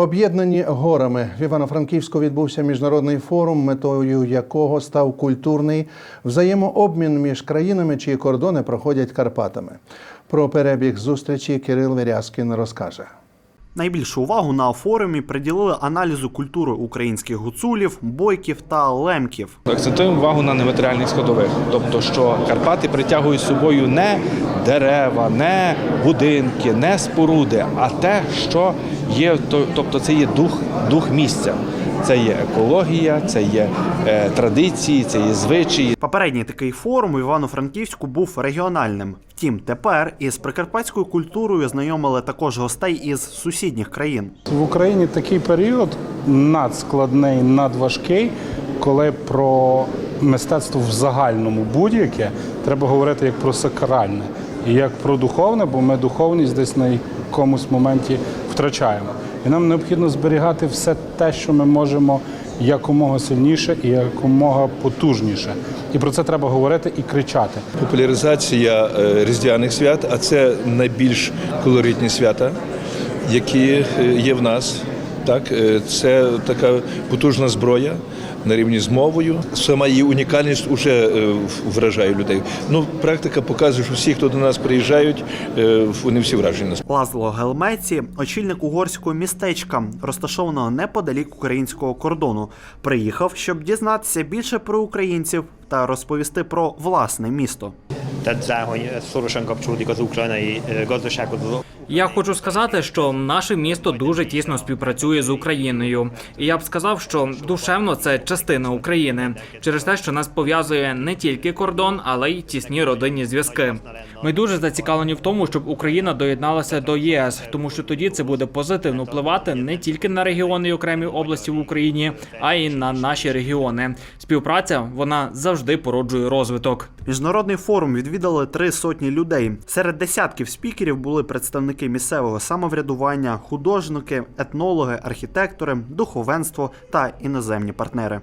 Об'єднані горами в Івано-Франківську відбувся міжнародний форум, метою якого став культурний взаємообмін між країнами, чиї кордони проходять Карпатами. Про перебіг зустрічі Кирил Вірязкін розкаже. Найбільшу увагу на форумі приділили аналізу культури українських гуцулів, бойків та лемків. Акцентуємо увагу на нематеріальних складових, тобто, що Карпати притягують з собою не дерева, не будинки, не споруди, а те, що є, тобто це є дух, дух місця. Це є екологія, це є е, традиції, це є звичаї. Попередній такий форум у Івано-Франківську був регіональним. Втім, тепер із прикарпатською культурою знайомили також гостей із сусідніх країн. В Україні такий період надскладний, надважкий, коли про мистецтво в загальному будь-яке треба говорити як про сакральне і як про духовне, бо ми духовність десь на якомусь моменті втрачаємо. І нам необхідно зберігати все те, що ми можемо якомога сильніше і якомога потужніше. І про це треба говорити і кричати. Популяризація е, різдвяних свят, а це найбільш колоритні свята, які е, є в нас. Так, е, це така потужна зброя на рівні з мовою. Сама її унікальність вже вражає людей. Ну, практика показує, що всі, хто до нас приїжджають, е, вони всі вражені. Лазло Гелмеці, очільник угорського містечка, розташованого неподалік українського кордону, приїхав, щоб дізнатися більше про українців та розповісти про власне місто. Hogy ez szorosan kapcsolódik az ukrajnai gazdasághoz. Я хочу сказати, що наше місто дуже тісно співпрацює з Україною, і я б сказав, що душевно це частина України через те, що нас пов'язує не тільки кордон, але й тісні родинні зв'язки. Ми дуже зацікавлені в тому, щоб Україна доєдналася до ЄС, тому що тоді це буде позитивно впливати не тільки на регіони і окремі області в Україні, а й на наші регіони. Співпраця вона завжди породжує розвиток. Міжнародний форум відвідали три сотні людей. Серед десятків спікерів були представники місцевого самоврядування, художники, етнологи, архітектори, духовенство та іноземні партнери.